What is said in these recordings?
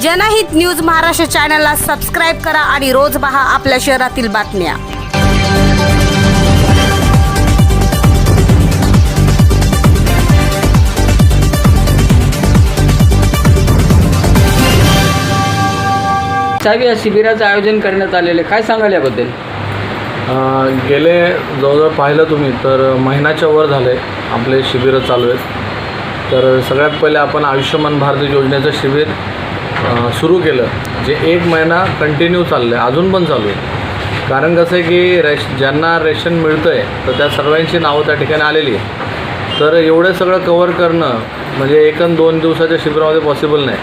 जनहित न्यूज महाराष्ट्र चॅनलला सबस्क्राईब करा आणि रोज पहा आपल्या शहरातील बातम्या. साहेब या शिबिराचं आयोजन करण्यात आलेलं आहे. काय सांगाल याबद्दल? अ, गेले जवळजवळ पाहिलं तुम्ही तर महिन्याच्या वर झाले आपले शिबिरं चालू आहेत. तर सगळ्यात पहिले आपण आयुष्यमान भारत योजनेचं शिबिर सुरू केलं. जे एक महिना कंटिन्यू चाललं आहे अजून पण चालू आहे. कारण कसं आहे की रेश ज्यांना रेशन मिळतं आहे तर त्या सर्वांची नावं त्या ठिकाणी आलेली आहे तर एवढं सगळं कवर करणं म्हणजे एक दोन दिवसाच्या शिबिरामध्ये पॉसिबल नाही.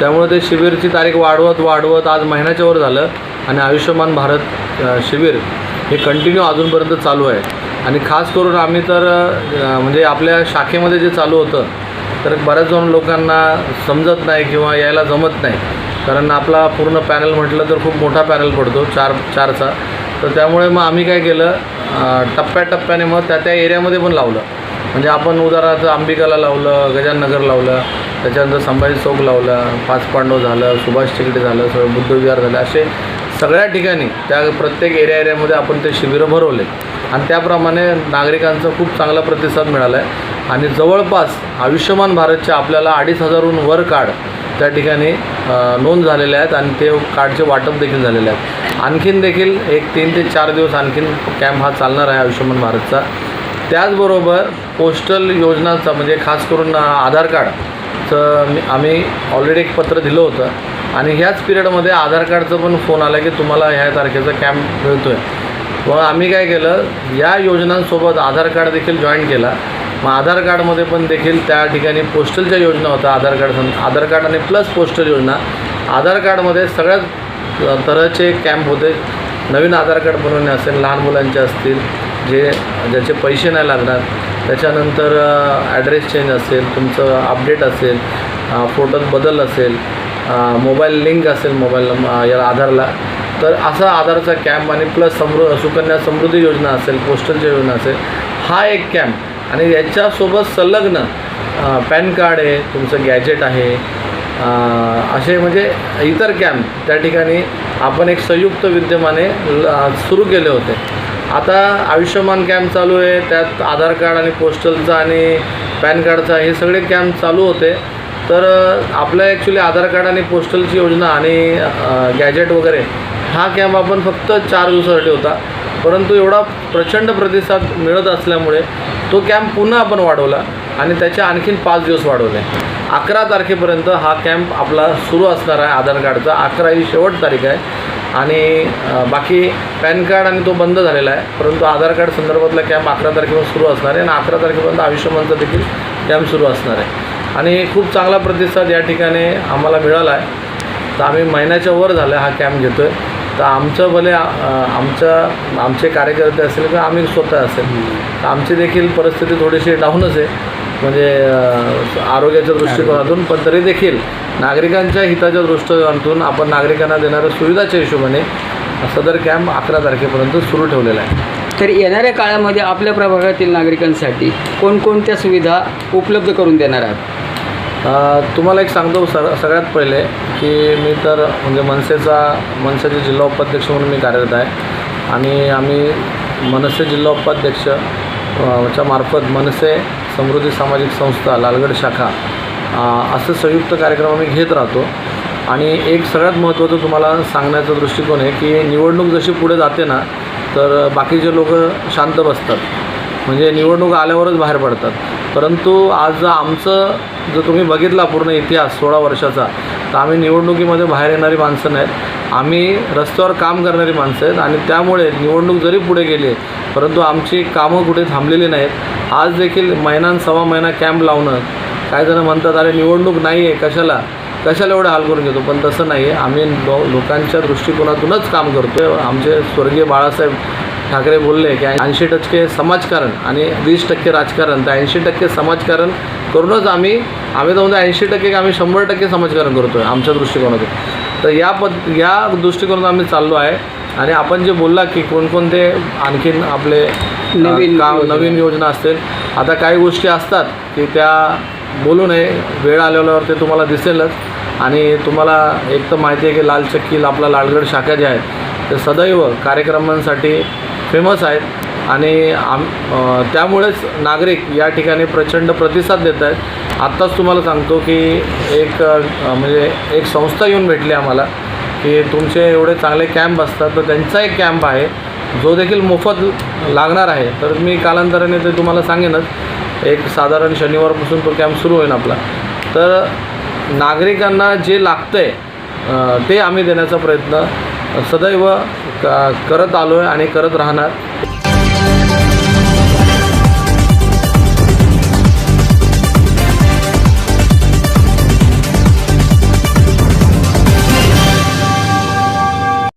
त्यामुळे ते शिबिरची तारीख वाढवत वाढवत आज महिन्याच्या वर झालं आणि आयुष्यमान भारत शिबिर हे कंटिन्यू अजूनपर्यंत चालू आहे. आणि खास करून आम्ही तर म्हणजे आपल्या शाखेमध्ये जे चालू होतं तर बऱ्याच जण लोकांना समजत नाही किंवा यायला जमत नाही. कारण आपला पूर्ण पॅनल म्हटलं तर खूप मोठा पॅनल पडतो चार चारचा. तर त्यामुळे मग आम्ही काय केलं टप्प्याटप्प्याने मग त्या त्या एरियामध्ये पण लावलं. म्हणजे आपण उदाहरणार्थ अंबिकाला लावलं गजाननगर लावलं त्याच्यानंतर संभाजी चौक लावला पाच पांडव झालं सुभाष तिकडे झालं सगळं बुद्धविहार झालं. असे सगळ्या ठिकाणी त्या प्रत्येक एरिया एरियामध्ये आपण ते शिबिरं भरवले. आणि त्याप्रमाणे नागरिकांचा खूप चांगला प्रतिसाद मिळाला आहे आणि जवळपास आयुष्यमान भारतच्या आपल्याला अडीच हजारहून वर कार्ड त्या ठिकाणी नोंद झालेले आहेत आणि ते कार्डचे वाटप देखील झालेले आहेत. आणखीन देखील एक तीन ते चार दिवस आणखीन कॅम्प हा चालणार आहे आयुष्यमान भारतचा. त्याचबरोबर पोस्टल योजनाचा म्हणजे खास करून आधार कार्डचं आम्ही ऑलरेडी एक पत्र दिलं होतं. आणि ह्याच पिरियडमध्ये आधार कार्डचं पण फोन आला की तुम्हाला ह्या तारखेचा कॅम्प मिळतो आहे मग आम्ही काय केलं या योजनांसोबत आधार कार्ड देखील जॉईन केला. मग आधार कार्डमध्ये पण देखील त्या ठिकाणी पोस्टलच्या योजना होत्या आधार कार्ड आधार कार्ड आणि प्लस पोस्टल योजना. आधार कार्डमध्ये सगळ्याच तऱ्हेचे कॅम्प होते. नवीन आधार कार्ड बनवणे असेल लहान मुलांचे असतील जे ज्याचे पैसे नाही लागणार. त्याच्यानंतर ॲड्रेस चेंज असेल तुमचं अपडेट असेल फोटोत बदल असेल मोबाईल लिंक असेल मोबाईल या आधारला. तर असा आधारचा कॅम्प आणि प्लस समृ सुकन्या समृद्धी योजना असेल पोस्टलची योजना असेल हा एक कॅम्प. आणि याच्यासोबत संलग्न पॅन कार्ड आहे तुमचं गॅजेट आहे असे म्हणजे इतर कॅम्प. त्या ठिकाणी आपण एक संयुक्त विद्यमाने सुरू केले होते. आता आयुष्यमान कॅम्प चालू आहे त्यात आधार कार्ड आणि पोस्टलचा आणि पॅन कार्डचा हे सगळे कॅम्प चालू होते. तर आपलं ॲक्च्युली आधार कार्ड आणि पोस्टलची योजना आणि गॅजेट वगैरे हा कॅम्प आपण फक्त चार दिवसासाठी होता. परंतु एवढा प्रचंड प्रतिसाद मिळत असल्यामुळे तो कॅम्प पुन्हा आपण वाढवला आणि त्याचे आणखीन पाच दिवस वाढवले. अकरा तारखेपर्यंत हा कॅम्प आपला सुरू असणार आहे आधार कार्डचा. अकरा ही शेवट तारीख आहे. आणि बाकी पॅन कार्ड आणि तो बंद झालेला आहे. परंतु आधार कार्ड संदर्भातला कॅम्प अकरा तारखेपासून सुरू असणार आहे आणि अकरा तारखेपर्यंत आयुष्यमानचा देखील कॅम्प सुरू असणार आहे. आणि खूप चांगला प्रतिसाद या ठिकाणी आम्हाला मिळाला आहे. तर आम्ही महिन्याच्या वर झालं हा कॅम्प घेतो आहे तर आमचं भले आमच्या आमचं आमचे कार्यकर्ते असेल किंवा आम्ही स्वतः असेल तर आमची देखील परिस्थिती थोडीशी डाऊनच आहे. म्हणजे आरोग्याच्या दृष्टिकोनातून पण तरी देखील नागरिकांच्या हिताच्या दृष्टिकोनातून आपण नागरिकांना देणाऱ्या सुविधाच्या हिशोबाने सदर कॅम्प अकरा तारखेपर्यंत सुरू ठेवलेला आहे. तर येणाऱ्या काळामध्ये आपल्या प्रभागातील नागरिकांसाठी कोणकोणत्या सुविधा उपलब्ध करून देणार आहात? तुम्हाला एक सांगतो सर सगळ्यात पहिले की मी तर म्हणजे मनसेचा मनसेचे जिल्हा उपाध्यक्ष म्हणून मी कार्यरत आहे. आणि आम्ही मनसे जिल्हा उपाध्यक्ष च्या मार्फत मनसे समृद्धी सामाजिक संस्था लालगड शाखा असं संयुक्त कार्यक्रम आम्ही घेत राहतो. आणि एक सगळ्यात महत्त्वाचं तुम्हाला सांगण्याचा दृष्टिकोन आहे की निवडणूक जशी पुढे जाते ना तर बाकीचे लोक शांत बसतात. म्हणजे निवडणूक आल्यावरच बाहेर पडतात. परंतु आज आमचं जर तुम्ही बघितला पूर्ण इतिहास सोळा वर्षाचा तर आम्ही निवडणुकीमध्ये बाहेर येणारी माणसं नाहीत. आम्ही रस्त्यावर काम करणारी माणसं आहेत आणि त्यामुळे निवडणूक जरी पुढे गेली आहे परंतु आमची कामं कुठे थांबलेली नाहीत. आज देखील महिना सव्वा महिना कॅम्प लावणं काय जण म्हणतात अरे निवडणूक नाही आहे कशाला? कशाला एवढं हाल करून घेतो? पण तसं नाही आहे आम्ही लो लोकांच्या दृष्टिकोनातूनच काम करतो आहे आमचे स्वर्गीय बाळासाहेब ठाकरे बोलले की ऐंशी टक्के समाजकारण आणि वीस टक्के राजकारण. तर ऐंशी टक्के समाजकारण करूनच आम्ही आम्ही तर म्हणजे ऐंशी टक्के की आम्ही शंभर टक्के समाजकारण करतो आहे आमच्या दृष्टिकोनातून. तर या पद या दृष्टिकोनातून आम्ही चाललो आहे आणि आपण जे बोलला की कोणकोणते आणखीन आपले नवीन काम. नवीन योजना असतील. आता काही गोष्टी असतात की त्या बोलू नये. वेळ आल्यावर ते तुम्हाला दिसेलच. आणि तुम्हाला एक तर माहिती आहे की लाल चक्कील आपला लालगड शाखा ज्या आहेत ते सदैव कार्यक्रमांसाठी फेमस आहेत आणि आम त्यामुळेच नागरिक या ठिकाणी प्रचंड प्रतिसाद देत आहेत. आत्ताच तुम्हाला सांगतो की एक म्हणजे एक संस्था येऊन भेटली आम्हाला की तुमचे एवढे चांगले कॅम्प असतात तर त्यांचा एक कॅम्प आहे. जो देखील मोफत लागणार आहे. तर मी कालांतराने ते तुम्हाला सांगेनच. एक साधारण शनिवारपासून तो कॅम्प सुरू होईल आपला. तर नागरिकांना जे लागतं आहे ते आम्ही देण्याचा प्रयत्न सदैव का करत आलो आहे आणि करत राहणार.